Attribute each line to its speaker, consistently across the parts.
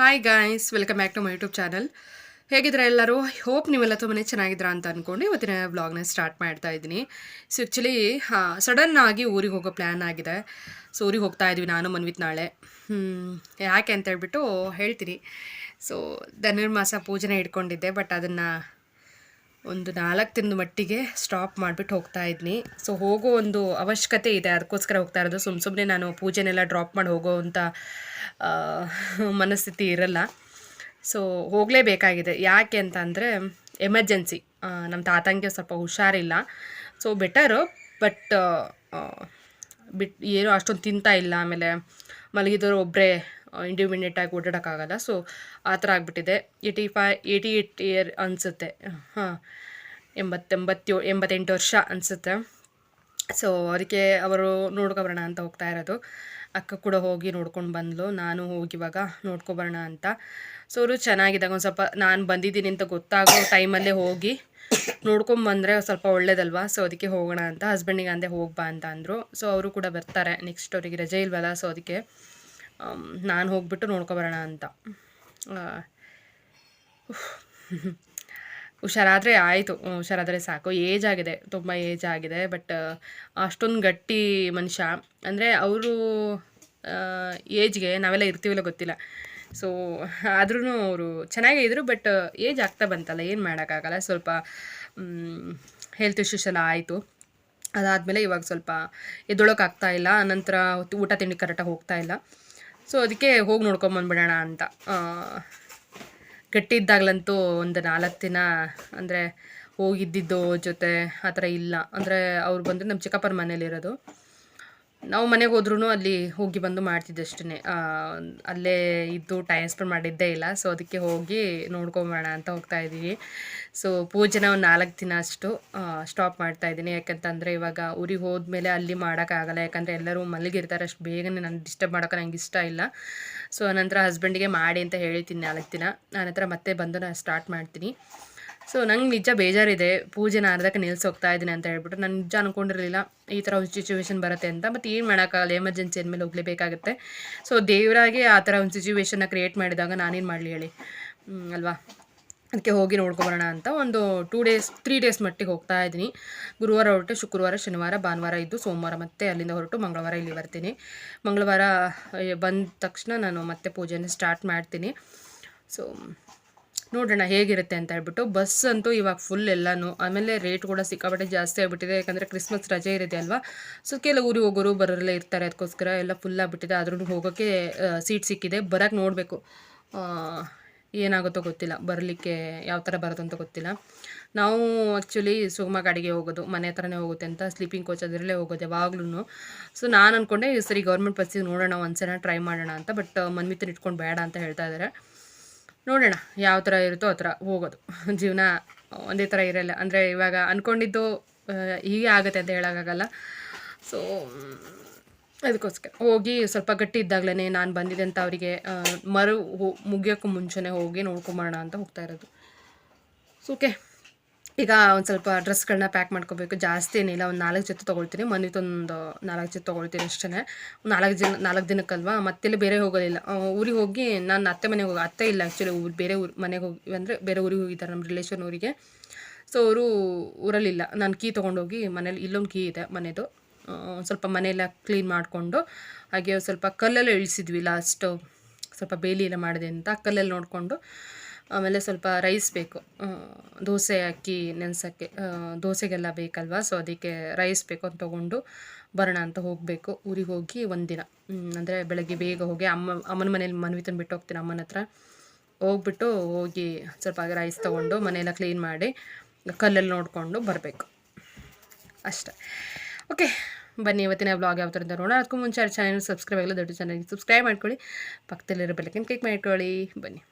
Speaker 1: Hi guys welcome back to my YouTube channel ಹೇಗಿದ್ರೆ ಎಲ್ಲರೂ? Hope ನೀವೆಲ್ಲ ತುಂಬಾ ಚೆನ್ನಾಗಿದ್ದೀರಾ ಅಂತ ಅಂದ್ಕೊಂಡು ಇವತ್ತಿನ ವ್ಲಾಗ್ನ ಸ್ಟಾರ್ಟ್ ಮಾಡ್ತಾ ಇದ್ದೀನಿ. ಸೊ ಆ್ಯಕ್ಚುಲಿ ಸಡನ್ ಆಗಿ ಊರಿಗೆ ಹೋಗೋ ಪ್ಲ್ಯಾನ್ ಆಗಿದೆ. ಸೊ ಊರಿಗೆ ಹೋಗ್ತಾ ಇದ್ವಿ ನಾನು, ಮನ್ವಿತ್ ನಾಳೆ. ಯಾಕೆ ಅಂತ ಹೇಳ್ಬಿಟ್ಟು ಹೇಳ್ತೀನಿ. ಸೊ ಧನುರ್ಮಾಸ ಪೂಜೆನ ಇಟ್ಕೊಂಡಿದ್ದೆ ಬಟ್ ಅದನ್ನು ಒಂದು ನಾಲ್ಕು ತಿಂದು ಮಟ್ಟಿಗೆ ಸ್ಟಾಪ್ ಮಾಡಿಬಿಟ್ಟು ಹೋಗ್ತಾ ಇದ್ನಿ. ಸೊ ಹೋಗೋ ಒಂದು ಅವಶ್ಯಕತೆ ಇದೆ. ಅದಕ್ಕೋಸ್ಕರ ಹೋಗ್ತಾ ಇರೋದು. ಸುಮ್ಮ ಸುಮ್ಮನೆ ನಾನು ಪೂಜೆನೆಲ್ಲ ಡ್ರಾಪ್ ಮಾಡಿ ಹೋಗೋ ಅಂತ ಮನಸ್ಥಿತಿ ಇರಲ್ಲ. ಸೊ ಹೋಗಲೇಬೇಕಾಗಿದೆ. ಯಾಕೆ ಅಂತ ಅಂದರೆ ಎಮರ್ಜೆನ್ಸಿ ನಮ್ಮ ತಾತಂಗೆ ಸ್ವಲ್ಪ ಹುಷಾರಿಲ್ಲ. ಸೊ ಬೆಟರು ಬಟ್ ಬಿಟ್, ಏನೋ ಅಷ್ಟೊಂದು ತಿಂತಾ ಇಲ್ಲ. ಆಮೇಲೆ ಮಲಗಿದವರು ಒಬ್ಬರೇ ಇಂಡಿಪೆಂಡೆಂಟ್ ಆಗಿ ಓಡಾಡೋಕ್ಕಾಗಲ್ಲ. ಸೊ ಆ ಥರ ಆಗಿಬಿಟ್ಟಿದೆ. Eighty five eighty eight year ಅನಿಸುತ್ತೆ. ಹಾಂ ಎಂಬತ್ತೆಂಬತ್ತೇಳು ಎಂಬತ್ತೆಂಟು ವರ್ಷ ಅನಿಸುತ್ತೆ. ಸೊ ಅದಕ್ಕೆ ಅವರು ನೋಡ್ಕೊಬರೋಣ ಅಂತ ಹೋಗ್ತಾ ಇರೋದು. ಅಕ್ಕ ಕೂಡ ಹೋಗಿ ನೋಡ್ಕೊಂಡು ಬಂದ್ಲು. ನಾನು ಹೋಗಿವಾಗ ನೋಡ್ಕೊಬರೋಣ ಅಂತ. ಸೊ ಅವರು ಚೆನ್ನಾಗಿದ್ದಾಗ ಒಂದು ಸ್ವಲ್ಪ ನಾನು ಬಂದಿದ್ದೀನಿ ಅಂತ ಗೊತ್ತಾಗೋ ಟೈಮಲ್ಲೇ ಹೋಗಿ ನೋಡ್ಕೊಂಬಂದರೆ ಸ್ವಲ್ಪ ಒಳ್ಳೇದಲ್ವಾ? ಸೊ ಅದಕ್ಕೆ ಹೋಗೋಣ ಅಂತ. ಹಸ್ಬೆಂಡಿಗೆ ಅಂದೆ ಹೋಗ್ಬಾ ಅಂತ ಅಂದರು. ಸೊ ಅವರು ಕೂಡ ಬರ್ತಾರೆ. ನೆಕ್ಸ್ಟ್ ಅವರಿಗೆ ರಜೆ ಇಲ್ವಲ್ಲ? ಸೊ ಅದಕ್ಕೆ ನಾನು ಹೋಗ್ಬಿಟ್ಟು ನೋಡ್ಕೊಬರೋಣ ಅಂತ. ಹುಷಾರಾದರೆ ಆಯಿತು. ಹುಷಾರಾದರೆ ಸಾಕು. ಏಜ್ ಆಗಿದೆ. ತುಂಬ ಏಜ್ ಆಗಿದೆ. ಬಟ್ ಅಷ್ಟೊಂದು ಗಟ್ಟಿ ಮನುಷ್ಯ. ಅಂದರೆ ಅವರು ಏಜ್ಗೆ ನಾವೆಲ್ಲ ಇರ್ತೀವಲ್ಲ ಗೊತ್ತಿಲ್ಲ. ಸೊ ಆದ್ರೂ ಅವರು ಚೆನ್ನಾಗೇ ಇದ್ದರು ಬಟ್, ಏಜ್ ಆಗ್ತಾ ಬಂತಲ್ಲ, ಏನು ಮಾಡೋಕ್ಕಾಗಲ್ಲ. ಸ್ವಲ್ಪ ಹೆಲ್ತ್ ಇಶ್ಯೂಸ್ ಎಲ್ಲ ಆಯಿತು. ಅದಾದಮೇಲೆ ಇವಾಗ ಸ್ವಲ್ಪ ಎದ್ದೊಳಕ್ಕಾಗ್ತಾ ಇಲ್ಲ. ನಂತರ ಊಟ ತಿಂಡಿ ಕರೆಕ್ಟಾಗಿ ಹೋಗ್ತಾ ಇಲ್ಲ. ಸೊ ಅದಕ್ಕೆ ಹೋಗಿ ನೋಡ್ಕೊಂಬಂದ್ಬಿಡೋಣ ಅಂತ. ಆ, ಗಟ್ಟಿ ಇದ್ದಾಗಲಂತೂ ಒಂದು ನಾಲ್ಕು ದಿನ ಅಂದರೆ ಹೋಗಿದ್ದಿದ್ದು ಜೊತೆ ಆ ಥರ ಇಲ್ಲ. ಅಂದರೆ ಅವ್ರು ಬಂದರೆ ನಮ್ಮ ಚಿಕ್ಕಪ್ಪನ ಮನೇಲಿರೋದು ನಾವು ಮನೆಗೆ ಹೋದ್ರೂ ಅಲ್ಲಿ ಹೋಗಿ ಬಂದು ಮಾಡ್ತಿದ್ದೆ ಅಷ್ಟೇ ಅಲ್ಲೇ ಇದ್ದು ಟೈಮ್ ಸ್ಪೆಂಡ್ ಮಾಡಿದ್ದೇ ಇಲ್ಲ. ಸೊ ಅದಕ್ಕೆ ಹೋಗಿ ನೋಡ್ಕೊಂಬೋಣ ಅಂತ ಹೋಗ್ತಾ ಇದ್ದೀವಿ. ಸೊ ಪೂಜೆನ ಒಂದು ನಾಲ್ಕು ದಿನ ಅಷ್ಟು ಸ್ಟಾಪ್ ಮಾಡ್ತಾ ಇದ್ದೀನಿ. ಯಾಕಂತಂದರೆ ಇವಾಗ ಊರಿಗೆ ಹೋದ್ಮೇಲೆ ಅಲ್ಲಿ ಮಾಡೋಕ್ಕಾಗಲ್ಲ. ಯಾಕಂದರೆ ಎಲ್ಲರೂ ಮಲಗಿರ್ತಾರೆ. ಅಷ್ಟು ಬೇಗನೆ ನಾನು ಡಿಸ್ಟರ್ಬ್ ಮಾಡೋಕೆ ನಂಗೆ ಇಷ್ಟ ಇಲ್ಲ. ಸೊ ನಂತರ ಹಸ್ಬೆಂಡಿಗೆ ಮಾಡಿ ಅಂತ ಹೇಳ್ತೀನಿ ನಾಲ್ಕು ದಿನ. ಆನಂತರ ಮತ್ತೆ ಬಂದು ನಾನು ಸ್ಟಾರ್ಟ್ ಮಾಡ್ತೀನಿ. ಸೊ ನಂಗೆ ನಿಜ ಬೇಜಾರಿದೆ. ಪೂಜೆನ ಅರ್ಧಕ್ಕೆ ನಿಲ್ಸಿ ಹೋಗ್ತಾ ಇದ್ದೀನಿ ಅಂತ ಹೇಳ್ಬಿಟ್ಟು. ನಾನು ನಿಜ ಅನ್ಕೊಂಡಿರಲಿಲ್ಲ. ಈ ಥರ ಒಂದು ಸಿಚುವೇಶನ್ ಬರುತ್ತೆ ಅಂತ. ಮತ್ತು ಏನು ಮಾಡೋಕ್ಕಾಗಲ್ಲ? ಎಮರ್ಜೆನ್ಸಿ ಅಂದಮೇಲೆ ಹೋಗಲೇಬೇಕಾಗುತ್ತೆ. ಸೊ ದೇವರಾಗೆ ಆ ಥರ ಒಂದು ಸಿಚುವೇಶನ್ನ ಕ್ರಿಯೇಟ್ ಮಾಡಿದಾಗ ನಾನೇನು ಮಾಡಲಿ ಹೇಳಿ? ಅಲ್ವಾ? ಅದಕ್ಕೆ ಹೋಗಿ ನೋಡ್ಕೊಬರೋಣ ಅಂತ ಒಂದು ಟೂ ಡೇಸ್ ತ್ರೀ ಡೇಸ್ ಮಟ್ಟಿಗೆ ಹೋಗ್ತಾ ಇದ್ದೀನಿ. ಗುರುವಾರ ಹೊರಟು ಶುಕ್ರವಾರ, ಶನಿವಾರ, ಭಾನುವಾರ ಇದ್ದು ಸೋಮವಾರ ಮತ್ತೆ ಅಲ್ಲಿಂದ ಹೊರಟು ಮಂಗಳವಾರ ಇಲ್ಲಿ ಬರ್ತೀನಿ. ಮಂಗಳವಾರ ಬಂದ ತಕ್ಷಣ ನಾನು ಮತ್ತೆ ಪೂಜೆನ ಸ್ಟಾರ್ಟ್ ಮಾಡ್ತೀನಿ. ಸೊ ನೋಡೋಣ ಹೇಗಿರುತ್ತೆ ಅಂತ ಹೇಳ್ಬಿಟ್ಟು ಬಸ್ ಅಂತೂ ಇವಾಗ ಫುಲ್ ಎಲ್ಲನೂ. ಆಮೇಲೆ ರೇಟ್ ಕೂಡ ಸಿಕ್ಕಾಪಟ್ಟೆ ಜಾಸ್ತಿ ಆಗಿಬಿಟ್ಟಿದೆ. ಯಾಕಂದರೆ ಕ್ರಿಸ್ಮಸ್ ರಜೆ ಇರುತ್ತೆ ಅಲ್ವಾ? ಸೊ ಕೆಲವು ಊರಿಗೆ ಹೋಗೋರು ಬರೋರೆಲ್ಲ ಇರ್ತಾರೆ. ಅದಕ್ಕೋಸ್ಕರ ಎಲ್ಲ ಫುಲ್ ಆಗಿಬಿಟ್ಟಿದೆ. ಆದ್ರೂ ಹೋಗೋಕ್ಕೆ ಸೀಟ್ ಸಿಕ್ಕಿದೆ. ಬರೋಕ್ಕೆ ನೋಡಬೇಕು. ಏನಾಗುತ್ತೋ ಗೊತ್ತಿಲ್ಲ. ಬರಲಿಕ್ಕೆ ಯಾವ ಥರ ಬರೋದು ಅಂತ ಗೊತ್ತಿಲ್ಲ. ನಾವು ಆ್ಯಕ್ಚುಲಿ ಸುಗಮ ಗಾಡಿಗೆ ಹೋಗೋದು, ಮನೆ ಹತ್ರನೇ ಹೋಗುತ್ತೆ ಅಂತ ಸ್ಲೀಪಿಂಗ್ ಕೋಚ್ ಅದರಲ್ಲೇ ಹೋಗೋದು ಯಾವಾಗ್ಲೂ ಸೊ ನಾನು ಅಂದ್ಕೊಂಡೆ ಸರಿ ಗೌರ್ಮೆಂಟ್ ಬಸ್ಸಿಗೆ ನೋಡೋಣ, ಒಂದ್ಸಲ ಟ್ರೈ ಮಾಡೋಣ ಅಂತ ಬಟ್ ಮನ್ಮಿತ್ರ ಇಟ್ಕೊಂಡು ಬೇಡ ಅಂತ ಹೇಳ್ತಾ ಇದ್ದಾರೆ ನೋಡೋಣ ಯಾವ ಥರ ಇರುತ್ತೋ ಆ ಥರ ಹೋಗೋದು. ಜೀವನ ಒಂದೇ ಥರ ಇರಲ್ಲ. ಅಂದರೆ ಇವಾಗ ಅಂದ್ಕೊಂಡಿದ್ದು ಹೀಗೆ ಆಗುತ್ತೆ ಅಂತ ಹೇಳೋಕ್ಕಾಗಲ್ಲ. ಸೊ ಅದಕ್ಕೋಸ್ಕರ. ಹೋಗಿ ಸ್ವಲ್ಪ ಗಟ್ಟಿ ಇದ್ದಾಗಲೇ ನಾನು ಬಂದಿದೆ ಅಂತ ಅವರಿಗೆ ಮರು ಮುಗಿಯೋಕ್ಕೂ ಮುಂಚೆನೇ ಹೋಗಿ ನೋಡ್ಕೊಂಬೋಣ ಅಂತ ಹೋಗ್ತಾ ಇರೋದು. ಸೊ ಓಕೆ ಈಗ ಒಂದು ಸ್ವಲ್ಪ ಡ್ರೆಸ್ಗಳನ್ನ ಪ್ಯಾಕ್ ಮಾಡ್ಕೋಬೇಕು. ಜಾಸ್ತಿ ಏನಿಲ್ಲ, ಒಂದು ನಾಲ್ಕು ಜೊತೆ ತೊಗೊಳ್ತೀನಿ. ಮನೆತೊಂದು ನಾಲ್ಕು ಜೊತೆ ತೊಗೊಳ್ತೀನಿ ಅಷ್ಟೇ ನಾಲ್ಕು ದಿನ, ನಾಲ್ಕು ದಿನಕ್ಕಲ್ವಾ? ಮತ್ತೆಲ್ಲ ಬೇರೆ ಹೋಗೋದಿಲ್ಲ. ಊರಿಗೆ ಹೋಗಿ ನಾನು ಅತ್ತೆ ಮನೆಗೆ ಹೋಗಿ, ಅತ್ತೆ ಇಲ್ಲ ಆ್ಯಕ್ಚುಲಿ ಊರು, ಬೇರೆ ಊರು, ಮನೆಗೆ ಹೋಗಿ, ಅಂದರೆ ಬೇರೆ ಊರಿಗೆ ಹೋಗಿದ್ದಾರೆ ನಮ್ಮ ರಿಲೇಷನ್ ಊರಿಗೆ ಸೊ ಅವರು ಊರಲ್ಲಿಲ್ಲ. ನಾನು ಕೀ ತೊಗೊಂಡೋಗಿ ಮನೇಲಿ, ಇಲ್ಲೊಂದು ಕೀ ಇದೆ ಮನೆದು. ಸ್ವಲ್ಪ ಮನೆಯೆಲ್ಲ ಕ್ಲೀನ್ ಮಾಡಿಕೊಂಡು, ಹಾಗೆ ಸ್ವಲ್ಪ ಕಲ್ಲಲ್ಲಿ ಇಳಿಸಿದ್ವಿ ಲಾಸ್ಟು ಸ್ವಲ್ಪ ಬೇಲಿ ಎಲ್ಲ ಮಾಡಿದೆ ಅಂತ, ಕಲ್ಲಲ್ಲಿ ನೋಡಿಕೊಂಡು, ಆಮೇಲೆ ಸ್ವಲ್ಪ ರೈಸ್ ಬೇಕು. ದೋಸೆ ಹಾಕಿ ನೆನೆಸೋಕ್ಕೆ ದೋಸೆಗೆಲ್ಲ ಬೇಕಲ್ವಾ? ಸೊ ಅದಕ್ಕೆ ರೈಸ್ ಬೇಕು ಅಂತ ತೊಗೊಂಡು ಬರೋಣ ಅಂತ ಹೋಗಬೇಕು. ಊರಿಗೆ ಹೋಗಿ ಒಂದಿನ. ಅಂದರೆ ಬೆಳಗ್ಗೆ ಬೇಗ ಹೋಗಿ ಅಮ್ಮ, ಅಮ್ಮನ ಮನೇಲಿ ಮನವಿ ಬಿಟ್ಟು ಹೋಗ್ತೀನಿ ಅಮ್ಮನ ಹತ್ರ. ಹೋಗ್ಬಿಟ್ಟು ಹೋಗಿ ಸ್ವಲ್ಪ ರೈಸ್ ತೊಗೊಂಡು ಮನೆಯೆಲ್ಲ ಕ್ಲೀನ್ ಮಾಡಿ ಕಲ್ಲಲ್ಲಿ ನೋಡಿಕೊಂಡು ಬರಬೇಕು. ಅಷ್ಟೇ. ಓಕೆ ಬನ್ನಿ ಇವತ್ತಿನ ಬ್ಲಾಗ್ ಯಾವ ಅಂತ ನೋಡೋಣ. ಅದಕ್ಕೂ ಮುಂಚೆ ಚಾನಲ್ ಸಬ್ಸ್ಕ್ರೈಬ್ ಆಗಲ್ಲ, ದೊಡ್ಡ ಚಾನಲ್ಗೆ ಸಬ್ಸ್ಕ್ರೈಬ್ ಮಾಡ್ಕೊಳ್ಳಿ. ಪಕ್ಕದಲ್ಲಿರೋ ಬೆಲ್ಲಕ್ಕನ್ನು ಕ್ಲಿಕ್ ಮಾಡ್ಕೊಳ್ಳಿ. ಬನ್ನಿ.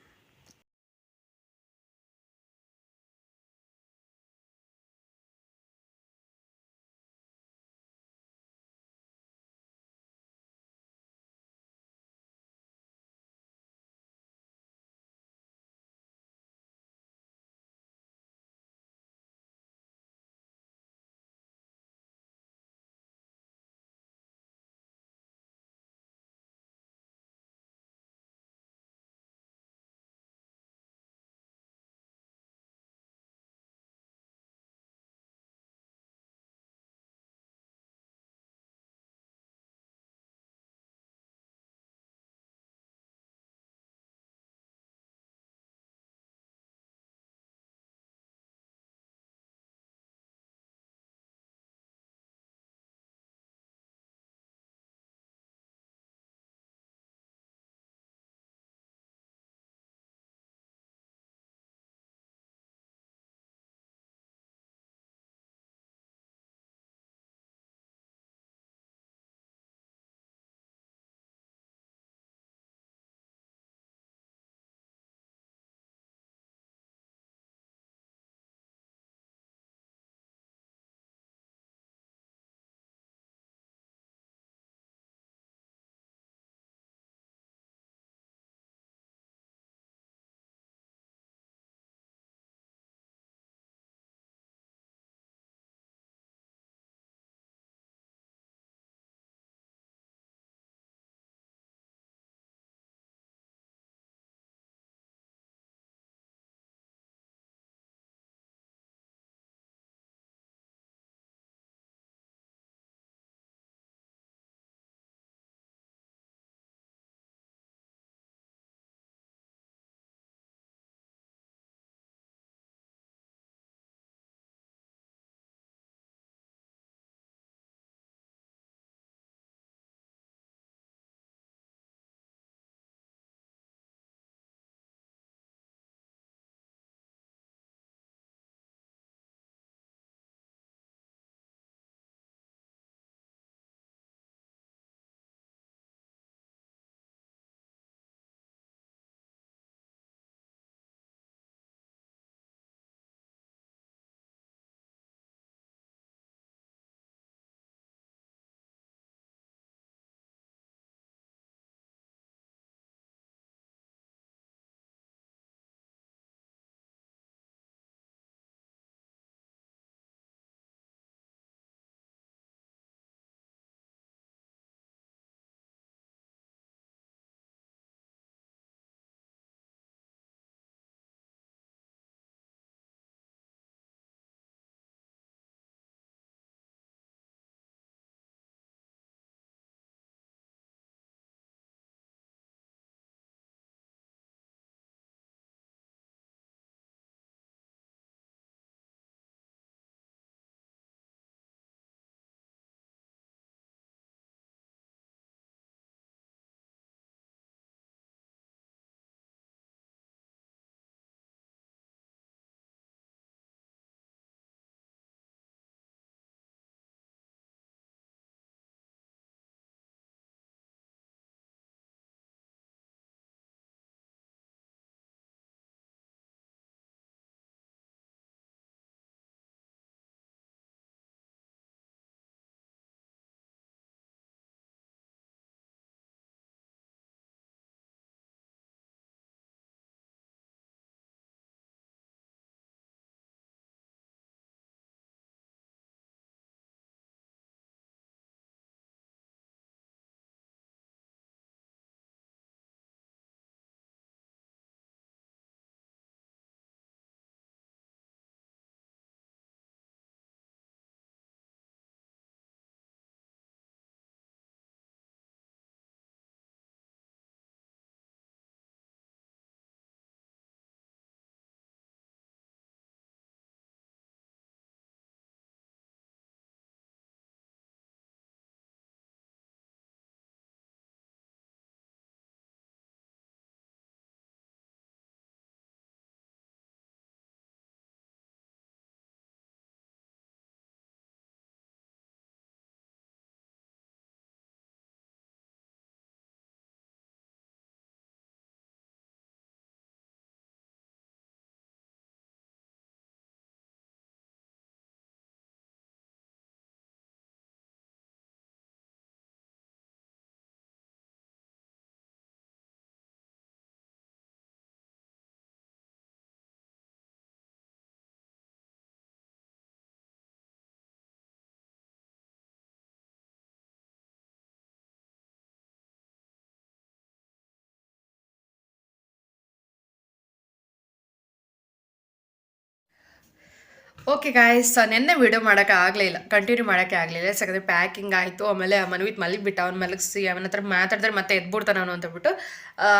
Speaker 1: ಓಕೆ ಗಾಯ್ಸ್ ನಿನ್ನೆ ವಿಡಿಯೋ ಮಾಡೋಕ್ಕೆ ಆಗಲಿಲ್ಲ ಕಂಟಿನ್ಯೂ ಮಾಡೋಕ್ಕೆ ಆಗಲಿಲ್ಲ ಯಾಕಂದರೆ ಪ್ಯಾಕಿಂಗ್ ಆಯಿತು. ಆಮೇಲೆ ಮನವಿತ್ ಮಲಗಿಬಿಟ್ಟ ಅವ್ನು ಮಲಗಿಸಿ, ಅವನ ಹತ್ರ ಮಾತಾಡಿದ್ರೆ ಮತ್ತೆ ಎದ್ಬಿಡ್ತಾನೆ ಅವನು ಅಂತಬಿಟ್ಟು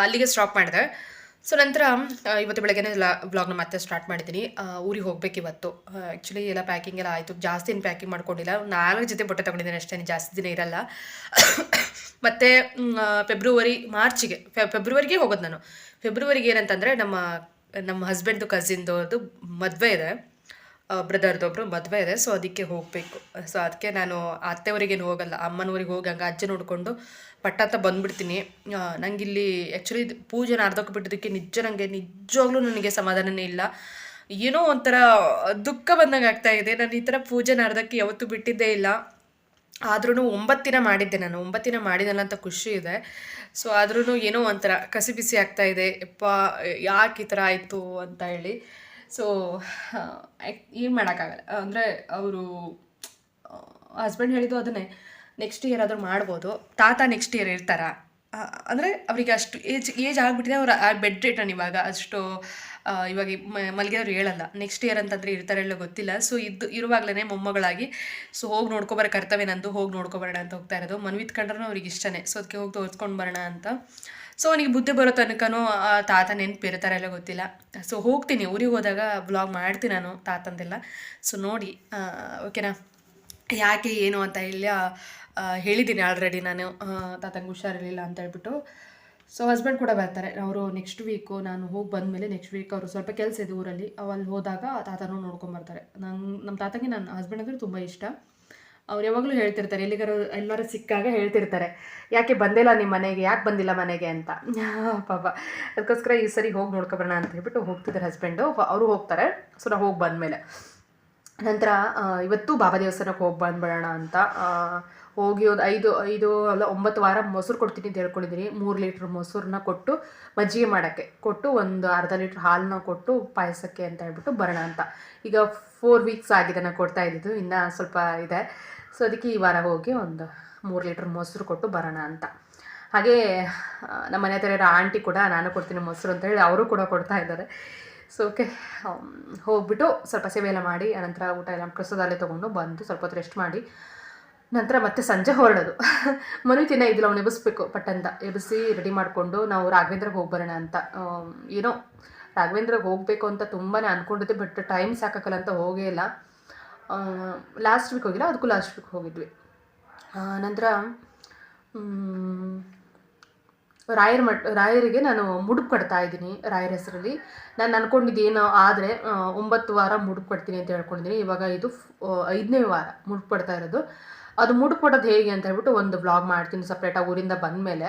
Speaker 1: ಅಲ್ಲಿಗೆ ಸ್ಟಾಪ್ ಮಾಡಿದೆ. ಸೊ ನಂತರ ಇವತ್ತು ಬೆಳಗ್ಗೆನೇ ವ್ಲಾಗ್ನ ಮತ್ತೆ ಸ್ಟಾರ್ಟ್ ಮಾಡಿದ್ದೀನಿ. ಊರಿಗೆ ಹೋಗ್ಬೇಕು ಇವತ್ತು. ಆ್ಯಕ್ಚುಲಿ ಎಲ್ಲ ಪ್ಯಾಕಿಂಗ್ ಎಲ್ಲ ಆಯಿತು. ಜಾಸ್ತಿ ಏನು ಪ್ಯಾಕಿಂಗ್ ಮಾಡ್ಕೊಂಡಿಲ್ಲ. ನಾಲ್ಕು ಜೊತೆ ಬಟ್ಟೆ ತೊಗೊಂಡಿದ್ದೀನಿ ಅಷ್ಟೇ. ಜಾಸ್ತಿ ದಿನ ಇರಲ್ಲ. ಮತ್ತು ಫೆಬ್ರವರಿ ಮಾರ್ಚಿಗೆ ಫೆಬ್ರವರಿಗೆ ಹೋಗೋದು ನಾನು. ಫೆಬ್ರವರಿಗೆ ಏನಂತಂದರೆ ನಮ್ಮ ನಮ್ಮ ಹಸ್ಬೆಂಡ್ದು ಕಸಿನ್ದು ಅದು ಮದುವೆ ಇದೆ. ಬ್ರದರ್ದೊಬ್ರು ಮದುವೆ ಇದೆ ಸೊ ಅದಕ್ಕೆ ಹೋಗಬೇಕು. ಸೊ ಅದಕ್ಕೆ ನಾನು ಅತ್ತೆಯವರಿಗೇನು ಹೋಗಲ್ಲ, ಅಮ್ಮನವ್ರಿಗೆ ಹೋಗಿ ಹಂಗೆ ಅಜ್ಜ ನೋಡಿಕೊಂಡು ಪಟ್ಟಾತ ಬಂದ್ಬಿಡ್ತೀನಿ. ನಂಗೆ ಇಲ್ಲಿ ಆ್ಯಕ್ಚುಲಿ ಪೂಜೆನ ಅರ್ಧಕ್ಕೆ ಬಿಟ್ಟಿದ್ದಕ್ಕೆ ನಿಜ ನನಗೆ ನಿಜವಾಗ್ಲೂ ನನಗೆ ಸಮಾಧಾನನೇ ಇಲ್ಲ. ಏನೋ ಒಂಥರ ದುಃಖ ಬಂದಂಗೆ ಆಗ್ತಾ ಇದೆ. ನಾನು ಈ ಥರ ಪೂಜೆನ ಅರ್ಧಕ್ಕೆ ಯಾವತ್ತೂ ಬಿಟ್ಟಿದ್ದೇ ಇಲ್ಲ. ಆದ್ರೂ ಒಂಬತ್ತಿನ ಮಾಡಿದ್ದೆ ನಾನು ಒಂಬತ್ತಿನ ಮಾಡಿದಲ್ಲ ಅಂತ ಖುಷಿ ಇದೆ. ಸೊ ಆದ್ರೂ ಏನೋ ಒಂಥರ ಕಸಿ ಬಿಸಿ ಆಗ್ತಾ ಇದೆ. ಯಪ್ಪ ಯಾಕೆ ಈ ಥರ ಆಯಿತು ಅಂತ ಹೇಳಿ. ಸೊ ಏನು ಮಾಡೋಕ್ಕಾಗಲ್ಲ. ಅಂದರೆ ಅವರು ಹಸ್ಬೆಂಡ್ ಹೇಳಿದ್ದು ಅದನ್ನೇ. ನೆಕ್ಸ್ಟ್ ಇಯರ್ ಆದರೂ ಮಾಡ್ಬೋದು. ತಾತ ನೆಕ್ಸ್ಟ್ ಇಯರ್ ಇರ್ತಾರ? ಅಂದರೆ ಅವರಿಗೆ ಅಷ್ಟು ಏಜ್ ಏಜ್ ಆಗಿಬಿಟ್ಟಿದೆ ಅವ್ರು ಬೆಡ್ ರಿಟರ್ನ್ ಇವಾಗ ಅಷ್ಟು ಇವಾಗ ಮಲಗಿದವ್ರು ಹೇಳಲ್ಲ. ನೆಕ್ಸ್ಟ್ ಇಯರ್ ಅಂತಂದರೆ ಇರ್ತಾರೆ ಇಲ್ಲ ಗೊತ್ತಿಲ್ಲ. ಸೊ ಇದ್ದು ಇರುವಾಗಲೇ ಮೊಮ್ಮಗಳಾಗಿ ಸೊ ಹೋಗಿ ನೋಡ್ಕೊಬರೋ ಕರ್ತವ್ಯ ನಂದು ಹೋಗಿ ನೋಡ್ಕೊಬರೋಣ ಅಂತ ಹೋಗ್ತಾ ಇರೋದು. ಮನ್ವಿತ್ ಕಂಡ್ರೂ ಅವ್ರಿಗೆ ಇಷ್ಟನೇ. ಸೊ ಅದಕ್ಕೆ ಹೋಗಿ ತೋರಿಸ್ಕೊಂಡು ಬರೋಣ ಅಂತ. ಸೊ ಅವನಿಗೆ ಬುದ್ಧಿ ಬರೋ ತನಕನೂ ಆ ತಾತ ನೆನಪಿರ್ತಾರೆ ಇಲ್ಲ ಗೊತ್ತಿಲ್ಲ. ಸೊ ಹೋಗ್ತೀನಿ. ಊರಿಗೆ ಹೋದಾಗ ಬ್ಲಾಗ್ ಮಾಡ್ತೀನಿ ನಾನು ತಾತಂದೆಲ್ಲ. ಸೊ ನೋಡಿ ಓಕೆನಾ ಯಾಕೆ ಏನು ಅಂತ ಆ, ಹೇಳಿದ್ದೀನಿ ಆಲ್ರೆಡಿ ನಾನು ತಾತಂಗೆ ಹುಷಾರಿರಲಿಲ್ಲ ಅಂತ ಹೇಳ್ಬಿಟ್ಟು. ಸೊ ಹಸ್ಬೆಂಡ್ ಕೂಡ ಬರ್ತಾರೆ. ಅವರು ನೆಕ್ಸ್ಟ್ ವೀಕು ನಾನು ಹೋಗಿ ಬಂದಮೇಲೆ ನೆಕ್ಸ್ಟ್ ವೀಕ್ ಅವರು ಸ್ವಲ್ಪ ಕೆಲಸ ಇದೆ ಊರಲ್ಲಿ. ಅವಲ್ಲಿ ಹೋದಾಗ ತಾತನೂ ನೋಡ್ಕೊಂಬರ್ತಾರೆ ನಂಗೆ ನಮ್ಮ ತಾತಂಗೆ ನನ್ನ ಹಸ್ಬೆಂಡ್ ಅಂದರೆ ತುಂಬ ಇಷ್ಟ. ಅವ್ರು ಯಾವಾಗಲೂ ಹೇಳ್ತಿರ್ತಾರೆ, ಎಲ್ಲಿಗಾರು, ಎಲ್ಲರೂ ಸಿಕ್ಕಾಗ ಹೇಳ್ತಿರ್ತಾರೆ. ಯಾಕೆ ಬಂದಿಲ್ಲ ನಿಮ್ಮ ಮನೆಗೆ? ಯಾಕೆ ಬಂದಿಲ್ಲ ಮನೆಗೆ ಅಂತ. ಪಾಪ. ಅದಕ್ಕೋಸ್ಕರ ಈ ಸರಿ ಹೋಗಿ ನೋಡ್ಕೊಬರೋಣ ಅಂತ ಹೇಳ್ಬಿಟ್ಟು ಹೋಗ್ತಿದ್ದಾರೆ ಹಸ್ಬೆಂಡು ಅವರು ಹೋಗ್ತಾರೆ. ಸೊ ನಾವು ಹೋಗಿ ಬಂದಮೇಲೆ. ನಂತರ ಇವತ್ತು ಬಾಬಾ ದೇವಸ್ಥಾನಕ್ಕೆ ಹೋಗಿ ಬಂದ್ಬಿಡೋಣ ಅಂತ ಹೋಗಿ ಒಂದು ಐದು ಐದು ಅಲ್ಲ ಒಂಬತ್ತು ವಾರ ಮೊಸರು ಕೊಡ್ತೀನಿ ಅಂತ ಹೇಳ್ಕೊಂಡಿದ್ದೀನಿ ಮೂರು ಲೀಟ್ರ್ ಮೊಸರನ್ನ ಕೊಟ್ಟು ಮಜ್ಜಿಗೆ ಮಾಡೋಕ್ಕೆ. ಕೊಟ್ಟು ಒಂದು ಅರ್ಧ ಲೀಟ್ರ್ ಹಾಲನ್ನ ಕೊಟ್ಟು ಪಾಯಸಕ್ಕೆ ಅಂತ ಹೇಳ್ಬಿಟ್ಟು ಬರೋಣ ಅಂತ. ಈಗ ಫೋರ್ ವೀಕ್ಸ್ ಆಗಿದೆ ನಾನು ಕೊಡ್ತಾ ಇದ್ದಿದ್ದು. ಇನ್ನೂ ಸ್ವಲ್ಪ ಇದೆ. ಸೊ ಅದಕ್ಕೆ ಈ ವಾರ ಹೋಗಿ ಒಂದು ಮೂರು ಲೀಟ್ರ್ ಮೊಸರು ಕೊಟ್ಟು ಬರೋಣ ಅಂತ. ಹಾಗೆ ನಮ್ಮ ಮನೆ ಹತ್ರ ಇರೋ ಆಂಟಿ ಕೂಡ ನಾನು ಕೊಡ್ತೀನಿ ಮೊಸರು ಅಂತ ಹೇಳಿ ಅವರು ಕೂಡ ಕೊಡ್ತಾ ಇದ್ದಾರೆ. ಸೊ ಓಕೆ ಹೋಗ್ಬಿಟ್ಟು ಸ್ವಲ್ಪ ಸೇವೆ ಎಲ್ಲ ಮಾಡಿ, ಅನಂತರ ಊಟ ಎಲ್ಲ ಪ್ರಸಾದ ಅಲ್ಲೇ ತೊಗೊಂಡು ಬಂದು ಸ್ವಲ್ಪ ಹೊತ್ತು ರೆಸ್ಟ್ ಮಾಡಿ. ನಂತರ ಮತ್ತೆ ಸಂಜೆ ಹೊರಡೋದು. ಮನು ತಿನ್ನ ಇದಿಲ್ಲ ಅವ್ನು ಎಬ್ಬಿಸ್ಬೇಕು, ಪಟ್ಟಂತ. ಎಬ್ಬಿಸಿ ರೆಡಿ ಮಾಡಿಕೊಂಡು ನಾವು ರಾಘವೇಂದ್ರಗೆ ಹೋಗಿ ಬರೋಣ ಅಂತ. ಏನೋ, ರಾಘವೇಂದ್ರಗೆ ಹೋಗಬೇಕು ಅಂತ ತುಂಬಾ ಅಂದ್ಕೊಂಡಿದ್ದೆ ಬಟ್ ಟೈಮ್ ಸಾಕಲ್ಲ ಅಂತ ಹೋಗೇ ಇಲ್ಲ. ಲಾಸ್ಟ್ ವೀಕ್ ಹೋಗಿಲ್ಲ, ಅದಕ್ಕೂ ಲಾಸ್ಟ್ ವೀಕ್ ಹೋಗಿದ್ವಿ. ನಂತರ ರಾಯರ್ ಮಠ, ರಾಯರಿಗೆ ನಾನು ಮುಡುಪು ಕಟ್ತಾ ಇದ್ದೀನಿ, ರಾಯರ ಹೆಸರಲ್ಲಿ. ನಾನು ಅಂದ್ಕೊಂಡಿದ್ದೇನು ಆದರೆ ಒಂಬತ್ತು ವಾರ ಮುಡುಪು ಕಟ್ತೀನಿ ಅಂತ ಹೇಳ್ಕೊಂಡಿದ್ದೀನಿ. ಇವಾಗ ಇದು ಐದನೇ ವಾರ ಮುಡುಪು ಕಟ್ತಾ ಇರೋದು. ಅದು ಮುಟ್ಕೊಡೋದು ಹೇಗೆ ಅಂತ ಹೇಳ್ಬಿಟ್ಟು ಒಂದು ಬ್ಲಾಗ್ ಮಾಡ್ತೀನಿ ಸಪ್ರೇಟಾಗಿ ಊರಿಂದ ಬಂದಮೇಲೆ.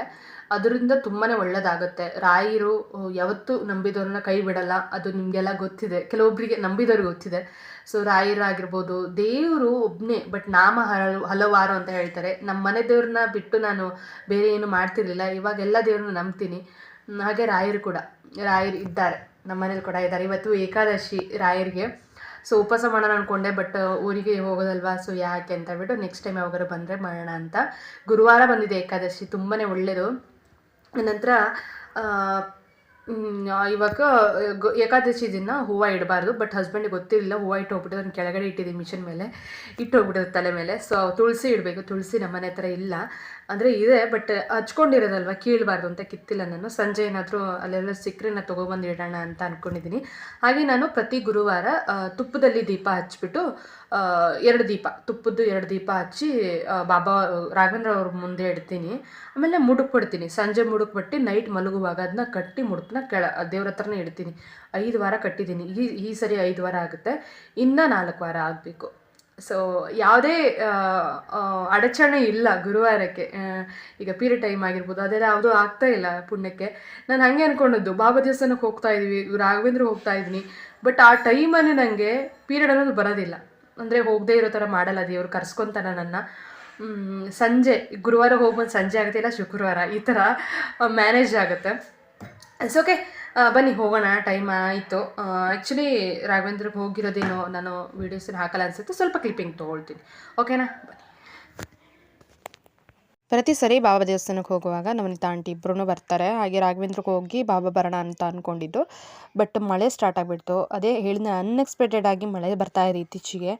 Speaker 1: ಅದರಿಂದ ತುಂಬಾ ಒಳ್ಳೆಯದಾಗುತ್ತೆ ರಾಯರು ಯಾವತ್ತೂ ನಂಬಿದವ್ರನ್ನ ಕೈ ಬಿಡಲ್ಲ. ಅದು ನಿಮಗೆಲ್ಲ ಗೊತ್ತಿದೆ. ಕೆಲವೊಬ್ಬರಿಗೆ ನಂಬಿದವ್ರಿಗೆ ಗೊತ್ತಿದೆ. ಸೊ ರಾಯರಾಗಿರ್ಬೋದು ದೇವರು ಒಬ್ಬನೇ ಬಟ್ ನಾಮ ಹಲವು ಹಲವಾರು ಅಂತ ಹೇಳ್ತಾರೆ. ನಮ್ಮ ಮನೆ ದೇವ್ರನ್ನ ಬಿಟ್ಟು ನಾನು ಬೇರೆ ಏನು ಮಾಡ್ತಿರ್ಲಿಲ್ಲ. ಇವಾಗ ಎಲ್ಲ ದೇವ್ರನ್ನ ನಂಬ್ತೀನಿ. ಹಾಗೆ ರಾಯರು ಕೂಡ, ರಾಯರು ಇದ್ದಾರೆ. ನಮ್ಮ ಮನೇಲಿ ಕೂಡ ಇದ್ದಾರೆ. ಇವತ್ತು ಏಕಾದಶಿ ರಾಯರಿಗೆ. ಸೊ ಉಪವಾಸ ಮಾಡೋಣ ಅಂದ್ಕೊಂಡೆ ಬಟ್ ಊರಿಗೆ ಹೋಗೋದಲ್ವಾ? ಸೊ ಯಾಕೆ ಅಂತ ಹೇಳ್ಬಿಟ್ಟು ನೆಕ್ಸ್ಟ್ ಟೈಮ್ ಯಾವಾಗಾರು ಬಂದರೆ ಮಾಡೋಣ ಅಂತ. ಗುರುವಾರ ಬಂದಿದೆ ಏಕಾದಶಿ ತುಂಬಾ ಒಳ್ಳೆಯದು ನಂತರ ಇವಾಗ ಏಕಾದಶಿ ದಿನ ಹೂವು ಇಡಬಾರ್ದು ಬಟ್ ಹಸ್ಬೆಂಡಿಗೆ ಗೊತ್ತಿರಲಿಲ್ಲ, ಹೂವು ಇಟ್ಟು ಹೋಗ್ಬಿಟ್ಟು ಅದನ್ನು ಕೆಳಗಡೆ ಇಟ್ಟಿದ್ದೀನಿ ಮಿಷನ್ ಮೇಲೆ, ಇಟ್ಟು ಹೋಗ್ಬಿಟ್ಟಿದೆ ತಲೆ ಮೇಲೆ. ಸೊ ತುಳಸಿ ಇಡಬೇಕು, ತುಳಸಿ ನಮ್ಮ ಮನೆ ಹತ್ರ ಇಲ್ಲ. ಅಂದರೆ ಇದೆ ಬಟ್ ಹಚ್ಕೊಂಡಿರೋದಲ್ವ, ಕೀಳಬಾರ್ದು ಅಂತ ಕಿತ್ತಿಲ್ಲ ನಾನು. ಸಂಜೆ ಏನಾದರೂ ಅಲ್ಲೆಲ್ಲ ಸಿಕ್ಕರೆ ನಾನು ತೊಗೊಬಂದು ಇಡೋಣ ಅಂತ ಅಂದ್ಕೊಂಡಿದ್ದೀನಿ ಹಾಗೆ ನಾನು ಪ್ರತಿ ಗುರುವಾರ ತುಪ್ಪದಲ್ಲಿ ದೀಪ ಹಚ್ಬಿಟ್ಟು ಎರಡು ದೀಪ, ತುಪ್ಪದ್ದು ಎರಡು ದೀಪ ಹಚ್ಚಿ ಬಾಬಾ, ರಾಘವೇಂದ್ರ ಅವ್ರ ಮುಂದೆ ಇಡ್ತೀನಿ. ಆಮೇಲೆ ಮುಡುಕ್ಬಿಡ್ತೀನಿ ಸಂಜೆ ಮುಡುಕ್ಬಿಟ್ಟು ನೈಟ್ ಮಲಗುವಾಗ ಅದನ್ನ ಕಟ್ಟಿ ಮುಡುಕ್ನ ಕೆಳ ದೇವ್ರ ಹತ್ರನೇ ಇಡ್ತೀನಿ. ಐದು ವಾರ ಕಟ್ಟಿದ್ದೀನಿ. ಈ ಈ ಸರಿ ಐದು ವಾರ ಆಗುತ್ತೆ. ಇನ್ನು ನಾಲ್ಕು ವಾರ ಆಗಬೇಕು. ಸೊ ಯಾವುದೇ ಅಡಚಣೆ ಇಲ್ಲ ಗುರುವಾರಕ್ಕೆ. ಈಗ ಪೀರಿಯಡ್ ಟೈಮ್ ಆಗಿರ್ಬೋದು ಅದೆಲ್ಲ ಯಾವುದೂ ಆಗ್ತಾ ಇಲ್ಲ ಪುಣ್ಯಕ್ಕೆ. ನಾನು ಹಾಗೆ ಅಂದ್ಕೊಂಡದ್ದು ಬಾಬಾ ದೇವಸ್ಥಾನಕ್ಕೆ ಹೋಗ್ತಾ ಇದ್ವಿ, ರಾಘವೇಂದ್ರ ಹೋಗ್ತಾ ಇದ್ದೀನಿ ಬಟ್ ಆ ಟೈಮಲ್ಲಿ ನನಗೆ ಪೀರಿಯಡ್ ಅನ್ನೋದು ಬರೋದಿಲ್ಲ. ಅಂದರೆ ಹೋಗದೇ ಇರೋ ಥರ ಮಾಡಲ್ಲ ದೇವರು ಕರ್ಸ್ಕೊತಾನೆ ನನ್ನ. ಸಂಜೆ, ಗುರುವಾರ ಹೋಗ್ಬಂದು ಸಂಜೆ ಆಗುತ್ತೆ, ಇಲ್ಲ ಶುಕ್ರವಾರ. ಈ ಥರ ಮ್ಯಾನೇಜ್ ಆಗುತ್ತೆ. ಇಟ್ಸ್ ಓಕೆ ಬನ್ನಿ, ಹೋಗೋಣ. ಟೈಮ್ ಆಯಿತು. ಆ್ಯಕ್ಚುಲಿ ರಾಘವೇಂದ್ರಗೆ ಹೋಗಿರೋದೇನೋ ನಾನು ವೀಡಿಯೋಸನ್ನ ಹಾಕಲ್ಲ ಅನಿಸುತ್ತೆ. ಸ್ವಲ್ಪ ಕ್ಲಿಪ್ಪಿಂಗ್ ತೊಗೊಳ್ತೀನಿ. ಓಕೆನಾ ಬನ್ನಿ. ಪ್ರತಿ ಸರಿ ಬಾಬಾ ದೇವಸ್ಥಾನಕ್ಕೆ ಹೋಗುವಾಗ ನಮ್ಮ ಆಂಟಿ ಇಬ್ಬರೂ ಬರ್ತಾರೆ. ಹಾಗೆ ರಾಘವೇಂದ್ರಕ್ಕೆ ಹೋಗಿ ಬಾಬಾ ಬರೋಣ ಅಂತ ಅಂದ್ಕೊಂಡಿದ್ದು ಬಟ್ ಮಳೆ ಸ್ಟಾರ್ಟ್ ಆಗಿಬಿಡ್ತು. ಅದೇ ಹೇಳಿದ ಅನ್ಎಕ್ಸ್ಪೆಕ್ಟೆಡ್ ಆಗಿ ಮಳೆ ಬರ್ತಾ ಇದೆ ಇತ್ತೀಚೆಗೆ.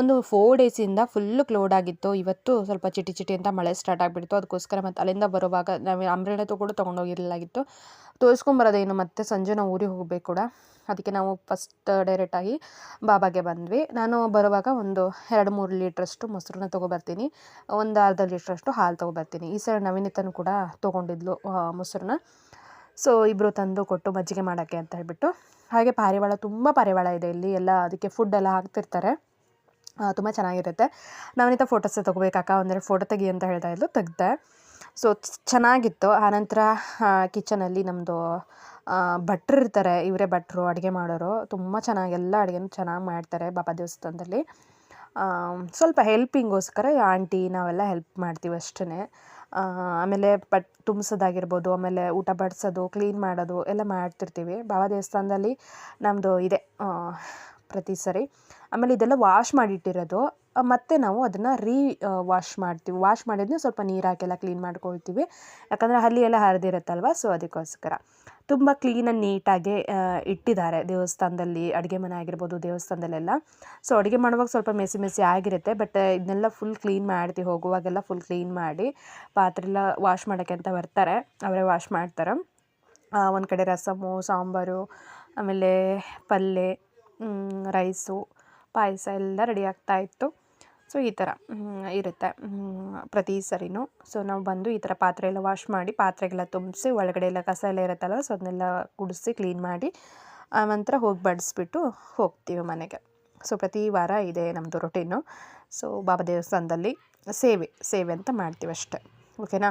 Speaker 1: ಒಂದು ಫೋರ್ ಡೇಸಿಂದ ಫುಲ್ಲು ಕ್ಲೋಡ್ ಆಗಿತ್ತು. ಇವತ್ತು ಸ್ವಲ್ಪ ಚಿಟಿ ಚಿಟಿ ಅಂತ ಮಳೆ ಸ್ಟಾರ್ಟ್ ಆಗಿಬಿಡ್ತು. ಅದಕ್ಕೋಸ್ಕರ ಮತ್ತು ಅಲ್ಲಿಂದ ಬರುವಾಗ ನಾವು ಅಂಬ್ರೆಲಾ ಕೂಡ ತೊಗೊಂಡೋಗಿರಲಾಗಿತ್ತು. ತೋರಿಸ್ಕೊಂಬರೋದೇನು ಮತ್ತೆ ಸಂಜೆ ನಾವು ಊರಿಗೆ ಹೋಗಬೇಕು ಕೂಡ. ಅದಕ್ಕೆ ನಾವು ಫಸ್ಟ್ ಡೈರೆಕ್ಟಾಗಿ ಬಾಬಾಗೆ ಬಂದ್ವಿ. ನಾನು ಬರುವಾಗ ಒಂದು ಎರಡು ಮೂರು ಲೀಟ್ರಷ್ಟು ಮೊಸರನ್ನ ತೊಗೊಬರ್ತೀನಿ. ಒಂದು ಅರ್ಧ ಲೀಟ್ರಷ್ಟು ಹಾಲು ತೊಗೊಬರ್ತೀನಿ. ಈ ಸಲ ನವೀನಿತನು ಕೂಡ ತೊಗೊಂಡಿದ್ಲು ಮೊಸರನ್ನ. ಸೊ ಇಬ್ಬರು ತಂದು ಕೊಟ್ಟು ಮಜ್ಜಿಗೆ ಮಾಡೋಕ್ಕೆ ಅಂತ ಹೇಳ್ಬಿಟ್ಟು. ಹಾಗೆ ಪಾರಿವಾಳ, ತುಂಬ ಪಾರಿವಾಳ ಇದೆ ಇಲ್ಲಿ. ಎಲ್ಲ ಅದಕ್ಕೆ ಫುಡ್ ಎಲ್ಲ ಹಾಕ್ತಿರ್ತಾರೆ. ತುಂಬ ಚೆನ್ನಾಗಿರುತ್ತೆ. ನವನಿತ ಫೋಟೋಸ್ ತೊಗೋಬೇಕಾಕ ಒಂದೆರಡು ಫೋಟೋ ತೆಗಿ ಅಂತ ಹೇಳ್ತಾ ಇದ್ಲು, ತೆಗ್ದೆ. ಸೊ ಚೆನ್ನಾಗಿತ್ತು. ಆನಂತರ ಕಿಚನಲ್ಲಿ ನಮ್ಮದು ಭಟ್ರು ಇರ್ತಾರೆ. ಇವರೇ ಭಟ್ರು, ಅಡುಗೆ ಮಾಡೋರು. ತುಂಬ ಚೆನ್ನಾಗಿ, ಎಲ್ಲ ಅಡುಗೆನೂ ಚೆನ್ನಾಗಿ ಮಾಡ್ತಾರೆ ಬಾಬಾ ದೇವಸ್ಥಾನದಲ್ಲಿ. ಸ್ವಲ್ಪ ಹೆಲ್ಪಿಂಗೋಸ್ಕರ ಆಂಟಿ ನಾವೆಲ್ಲ ಹೆಲ್ಪ್ ಮಾಡ್ತೀವಿ ಅಷ್ಟೇ ಆಮೇಲೆ ಪಟ್ ತುಂಬಿಸೋದಾಗಿರ್ಬೋದು, ಆಮೇಲೆ ಊಟ ಬಡಿಸೋದು, ಕ್ಲೀನ್ ಮಾಡೋದು ಎಲ್ಲ ಮಾಡ್ತಿರ್ತೀವಿ. ಬಾಬಾ ದೇವಸ್ಥಾನದಲ್ಲಿ ನಮ್ಮದು ಇದೆ ಪ್ರತಿ ಸರಿ. ಆಮೇಲೆ ಇದೆಲ್ಲ ವಾಶ್ ಮಾಡಿಟ್ಟಿರೋದು. ಮತ್ತೆ ನಾವು ಅದನ್ನು ರೀ ವಾಶ್ ಮಾಡ್ತೀವಿ. ವಾಶ್ ಮಾಡಿದ್ನ ಸ್ವಲ್ಪ ನೀರು ಹಾಕೆಲ್ಲ ಕ್ಲೀನ್ ಮಾಡ್ಕೊಳ್ತೀವಿ. ಯಾಕಂದರೆ ಹಲ್ಲಿ ಎಲ್ಲ ಹರಿದಿರುತ್ತಲ್ವ? ಸೊ ಅದಕ್ಕೋಸ್ಕರ. ತುಂಬ ಕ್ಲೀನಾಗಿ ನೀಟಾಗಿ ಇಟ್ಟಿದ್ದಾರೆ ದೇವಸ್ಥಾನದಲ್ಲಿ. ಅಡುಗೆ ಮನೆ ಆಗಿರ್ಬೋದು, ದೇವಸ್ಥಾನದಲ್ಲೆಲ್ಲ. ಸೊ ಅಡುಗೆ ಮಾಡುವಾಗ ಸ್ವಲ್ಪ ಮೆಸಿ ಮೆಸಿ ಆಗಿರುತ್ತೆ. ಬಟ್ ಇದನ್ನೆಲ್ಲ ಫುಲ್ ಕ್ಲೀನ್ ಮಾಡ್ತೀವಿ. ಹೋಗುವಾಗೆಲ್ಲ ಫುಲ್ ಕ್ಲೀನ್ ಮಾಡಿ ಪಾತ್ರೆ ಎಲ್ಲ ವಾಶ್ ಮಾಡೋಕ್ಕೆ ಅಂತ ಬರ್ತಾರೆ. ಅವರೇ ವಾಶ್ ಮಾಡ್ತಾರೆ. ಒಂದು ಕಡೆ ರಸಮು, ಸಾಂಬಾರು, ಆಮೇಲೆ ಪಲ್ಯ ರೈಸು, ಪಾಯಸ ಎಲ್ಲ ರೆಡಿ ಆಗ್ತಾಯಿತ್ತು ಸೊ ಈ ಥರ ಇರುತ್ತೆ. ಪ್ರತಿ ಸರಿನೂ. ಸೊ ನಾವು ಬಂದು ಈ ಥರ ಪಾತ್ರೆ ಎಲ್ಲ ವಾಶ್ ಮಾಡಿ, ಪಾತ್ರೆಗೆಲ್ಲ ತುಂಬಿಸಿ, ಒಳಗಡೆ ಎಲ್ಲ ಕಸ ಎಲ್ಲ ಇರುತ್ತಲ್ಲ ಸೊ ಅದನ್ನೆಲ್ಲ ಗುಡಿಸಿ ಕ್ಲೀನ್ ಮಾಡಿ ಆನಂತರ ಹೋಗಿ ಬಡಿಸ್ಬಿಟ್ಟು ಹೋಗ್ತೀವಿ ಮನೆಗೆ. ಸೊ ಪ್ರತಿ ವಾರ ಇದೆ ನಮ್ಮದು ರೊಟೀನು ಸೊ ಬಾಬಾ ದೇವಸ್ಥಾನದಲ್ಲಿ ಸೇವೆ ಸೇವೆ ಅಂತ ಮಾಡ್ತೀವಿ ಅಷ್ಟೆ. ಓಕೆನಾ